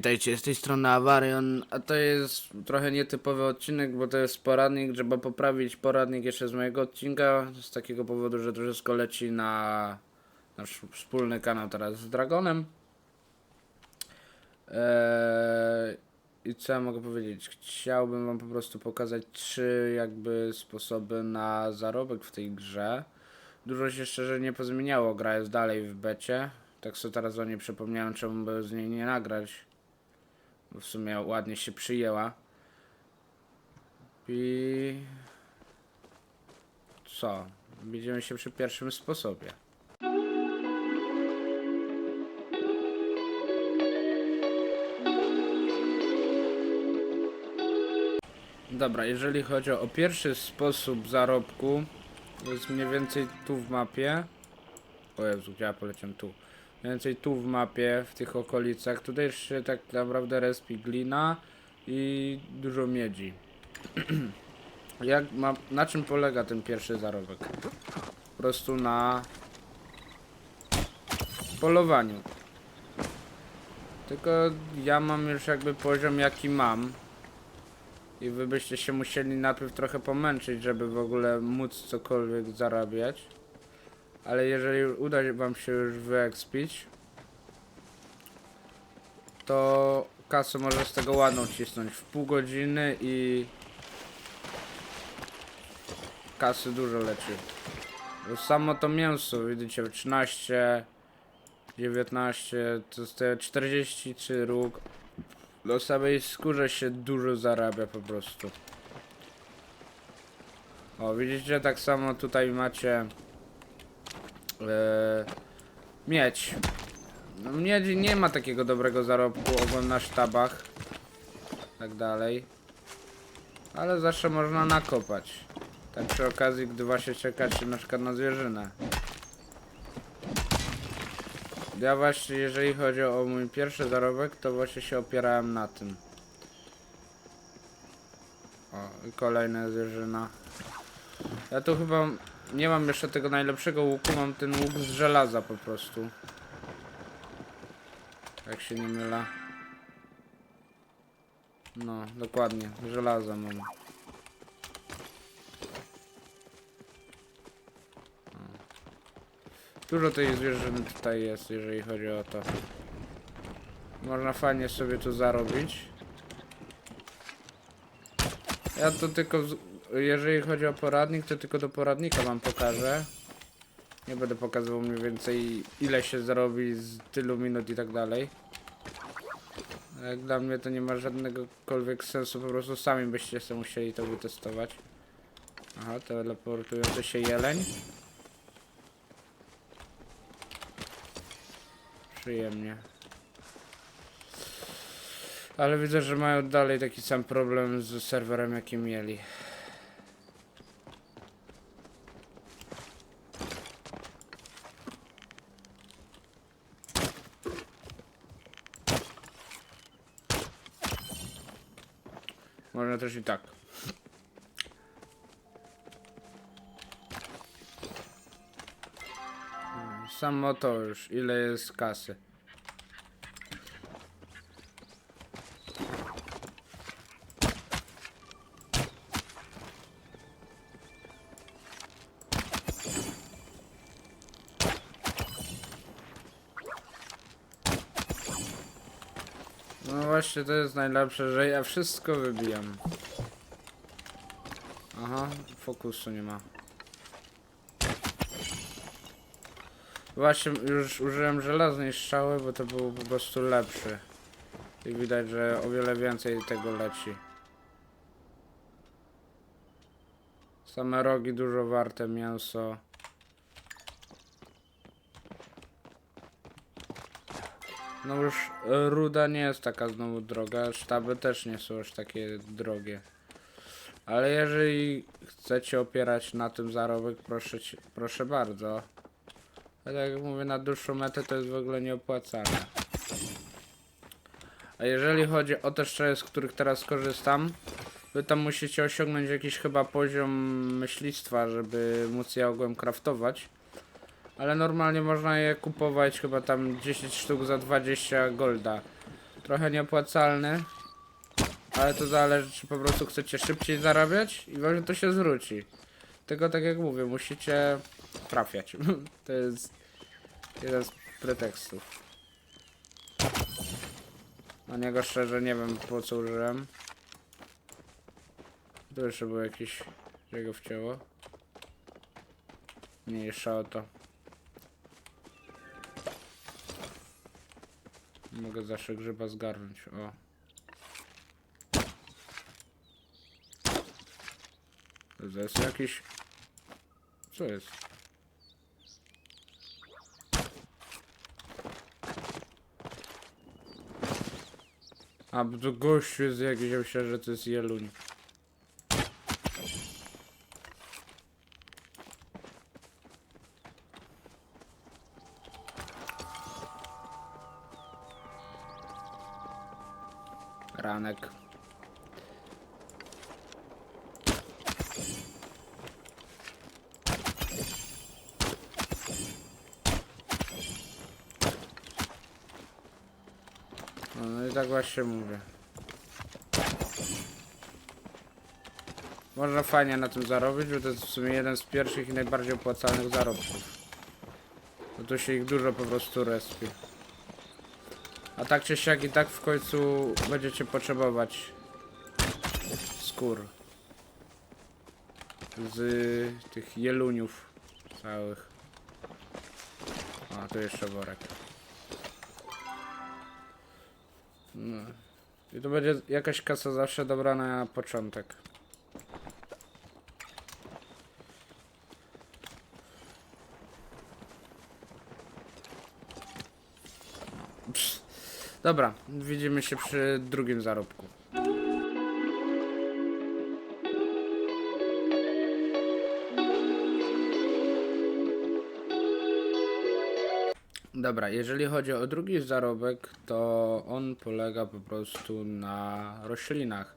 witajcie, z tej strony Avarion, a to jest trochę nietypowy odcinek, bo to jest poradnik, trzeba poprawić poradnik jeszcze z mojego odcinka, z takiego powodu, że to wszystko leci na nasz wspólny kanał teraz z Dragonem. Eee, I co ja mogę powiedzieć? Chciałbym wam po prostu pokazać trzy jakby sposoby na zarobek w tej grze. Dużo się szczerze nie pozmieniało, gra jest dalej w becie. Tak sobie teraz o niej przypomniałem, czemu by z niej nie nagrać. W sumie ładnie się przyjęła. I... Co? Widzimy się przy pierwszym sposobie. Dobra, jeżeli chodzi o pierwszy sposób zarobku, jest mniej więcej tu w mapie. O Jezu, gdzie ja poleciałem tu. Więcej tu w mapie, w tych okolicach. Tutaj się tak naprawdę respi glina i dużo miedzi. Jak ma, na czym polega ten pierwszy zarobek? Po prostu na polowaniu. Tylko ja mam już jakby poziom jaki mam. I wy byście się musieli najpierw trochę pomęczyć, żeby w ogóle móc cokolwiek zarabiać. Ale jeżeli uda wam się już wyekspić, to kasę może z tego ładną cisnąć w pół godziny i kasy dużo leci. Bo samo to mięso, widzicie, 13, 19, to jest te 43 róg. Do samej skórze się dużo zarabia po prostu. O, widzicie, tak samo tutaj macie e, miedź. No, miedzi nie ma takiego dobrego zarobku ogólnie na sztabach. Tak dalej. Ale zawsze można nakopać. Tak przy okazji, gdy właśnie czekacie na przykład na zwierzynę. Ja właśnie, jeżeli chodzi o mój pierwszy zarobek, to właśnie się opierałem na tym. O, kolejna zwierzyna. Ja tu chyba nie mam jeszcze tego najlepszego łuku, mam ten łuk z żelaza po prostu. Jak się nie mylę. No, dokładnie, żelaza mam. Dużo tej zwierzyny tutaj jest, jeżeli chodzi o to. Można fajnie sobie tu zarobić. Ja to tylko, jeżeli chodzi o poradnik, to tylko do poradnika wam pokażę. Nie będę pokazywał mniej więcej ile się zarobi z tylu minut i tak dalej. Jak dla mnie to nie ma żadnegokolwiek sensu, po prostu sami byście sobie musieli to wytestować. Aha, teleportujący się jeleń. Przyjemnie. Ale widzę, że mają dalej taki sam problem z serwerem, jaki mieli. Można też i tak. Samo to już, ile jest kasy. No właśnie to jest najlepsze, że ja wszystko wybijam. Aha, fokusu nie ma. Właśnie już użyłem żelaznej strzały, bo to był po prostu lepszy. I widać, że o wiele więcej tego leci. Same rogi dużo warte, mięso. No już e, ruda nie jest taka znowu droga, sztaby też nie są już takie drogie. Ale jeżeli chcecie opierać na tym zarobek, proszę, ci- proszę bardzo. Ale tak jak mówię, na dłuższą metę to jest w ogóle nieopłacalne. A jeżeli chodzi o te szczery, z których teraz korzystam, wy tam musicie osiągnąć jakiś chyba poziom myślistwa, żeby móc je ogółem craftować. Ale normalnie można je kupować chyba tam 10 sztuk za 20 golda. trochę nieopłacalny. Ale to zależy, czy po prostu chcecie szybciej zarabiać i wam to się zwróci. Tylko tak jak mówię, musicie trafiać. To jest jeden z pretekstów. Na niego szczerze nie wiem po co użyłem. Tu jeszcze był jakiś jego wcięło. Mniejsza o to. Mogę zawsze grzyba zgarnąć, o. To jest jakiś... Co jest? A, bo to gościu jest jakiś, ja myślałem, że to jest jeluń. Ranek. No, no i tak właśnie mówię. Można fajnie na tym zarobić, bo to jest w sumie jeden z pierwszych i najbardziej opłacalnych zarobków. Bo tu się ich dużo po prostu respi. A tak czy siak i tak w końcu będziecie potrzebować skór. Z tych jeluniów całych. A, tu jeszcze worek. No. I to będzie jakaś kasa zawsze dobra na początek. Dobra, widzimy się przy drugim zarobku. Dobra, jeżeli chodzi o drugi zarobek, to on polega po prostu na roślinach.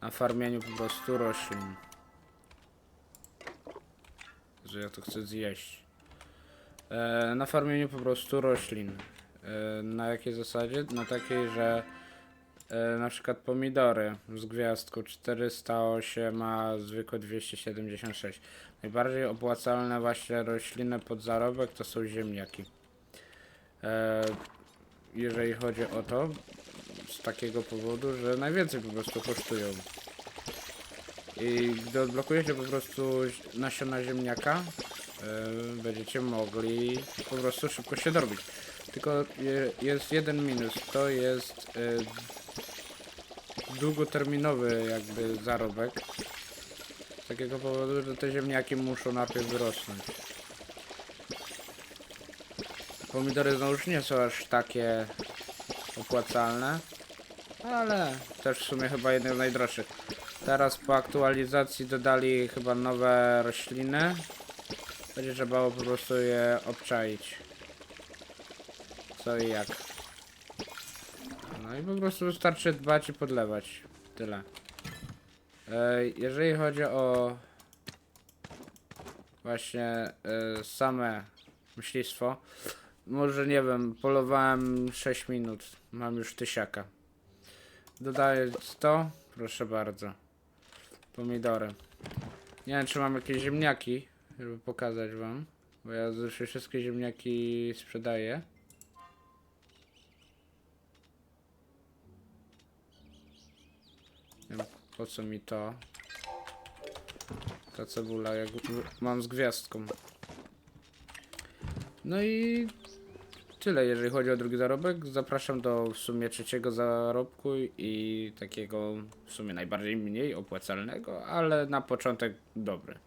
Na farmieniu po prostu roślin. Że ja to chcę zjeść. E, na farmieniu po prostu roślin. E, na jakiej zasadzie? Na takiej, że e, na przykład pomidory z gwiazdką 408, a zwykłe 276. Najbardziej opłacalne właśnie rośliny pod zarobek to są ziemniaki. E, jeżeli chodzi o to, z takiego powodu, że najwięcej po prostu kosztują. I gdy odblokujecie po prostu nasiona ziemniaka, będziecie mogli po prostu szybko się dorobić. Tylko je, jest jeden minus, to jest e, długoterminowy jakby zarobek. Z takiego powodu, że te ziemniaki muszą najpierw wyrosnąć. Pomidory znowuż nie są aż takie opłacalne, ale też w sumie chyba jedne z najdroższych. Teraz po aktualizacji dodali chyba nowe rośliny. Będzie trzeba po prostu je obczaić. Co i jak. No i po prostu wystarczy dbać i podlewać. Tyle. E, jeżeli chodzi o właśnie e, same myślistwo, może nie wiem, polowałem 6 minut, mam już tysiaka. Dodaję 100, proszę bardzo. Pomidory. Nie wiem, czy mam jakieś ziemniaki, żeby pokazać wam. Bo ja zresztą wszystkie ziemniaki sprzedaję. Nie wiem, po co mi to. Ta cebula, jak mam z gwiazdką. No i tyle, jeżeli chodzi o drugi zarobek. Zapraszam do w sumie trzeciego zarobku i takiego w sumie najbardziej mniej opłacalnego, ale na początek dobry.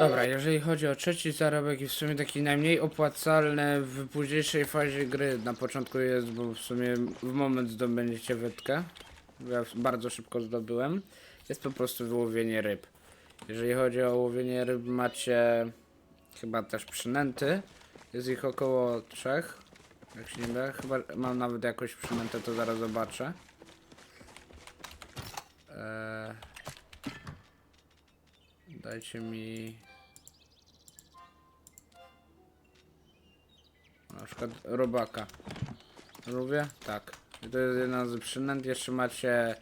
Dobra, jeżeli chodzi o trzeci zarobek i w sumie taki najmniej opłacalny w późniejszej fazie gry, na początku jest, bo w sumie w moment zdobędziecie wytkę, ja bardzo szybko zdobyłem, jest po prostu wyłowienie ryb. Jeżeli chodzi o łowienie ryb, macie chyba też przynęty, jest ich około trzech, jak się nie mylę, chyba mam nawet jakąś przynętę, to zaraz zobaczę. Eee... Dajcie mi... Na przykład robaka. Lubię? Tak. I to jest jedna z przynęt. Jeszcze macie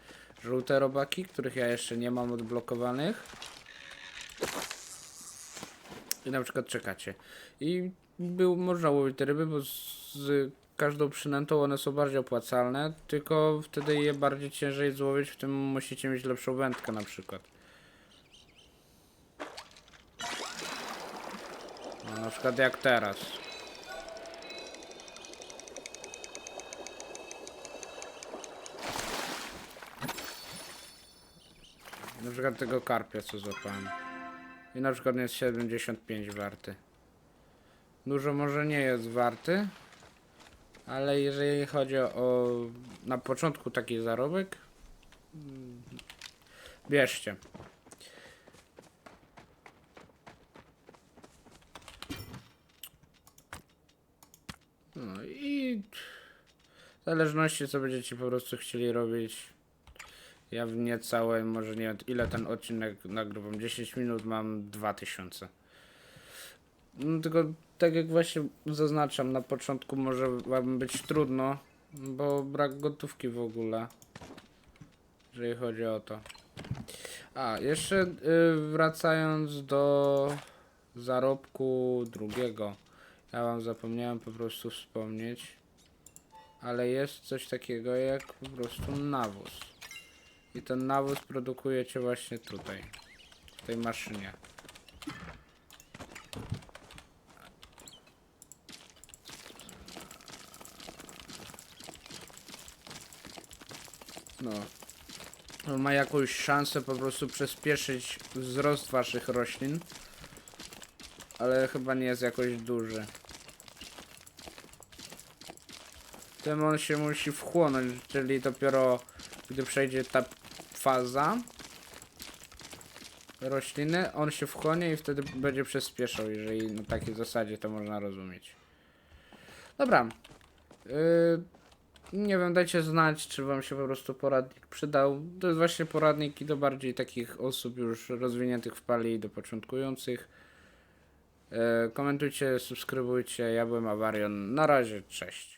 żółte robaki, których ja jeszcze nie mam odblokowanych. I na przykład czekacie. I był, można łowić te ryby, bo z, z każdą przynętą one są bardziej opłacalne, tylko wtedy je bardziej ciężej złowić, w tym musicie mieć lepszą wędkę na przykład. No, na przykład jak teraz. Na przykład tego karpia co złapałem. I na przykład jest 75 warty. Dużo może nie jest warty, ale jeżeli chodzi o na początku taki zarobek, mm, bierzcie. No i w zależności co będziecie po prostu chcieli robić. Ja w niecałe, może nie wiem ile ten odcinek nagrywam, 10 minut mam 2000. No tylko tak jak właśnie zaznaczam, na początku może wam być trudno, bo brak gotówki w ogóle. Jeżeli chodzi o to. A, jeszcze y, wracając do zarobku drugiego. Ja wam zapomniałem po prostu wspomnieć. Ale jest coś takiego jak po prostu nawóz. I ten nawóz produkujecie właśnie tutaj. W tej maszynie. No. On ma jakąś szansę po prostu przyspieszyć wzrost waszych roślin. Ale chyba nie jest jakoś duży. Tym on się musi wchłonąć, czyli dopiero gdy przejdzie ta faza rośliny, on się wchłonie i wtedy będzie przyspieszał, jeżeli na takiej zasadzie to można rozumieć. Dobra. Yy, nie wiem, dajcie znać, czy wam się po prostu poradnik przydał. To jest właśnie poradnik i do bardziej takich osób już rozwiniętych w pali do początkujących. E, komentujcie, subskrybujcie. Ja byłem Awarion. Na razie, cześć.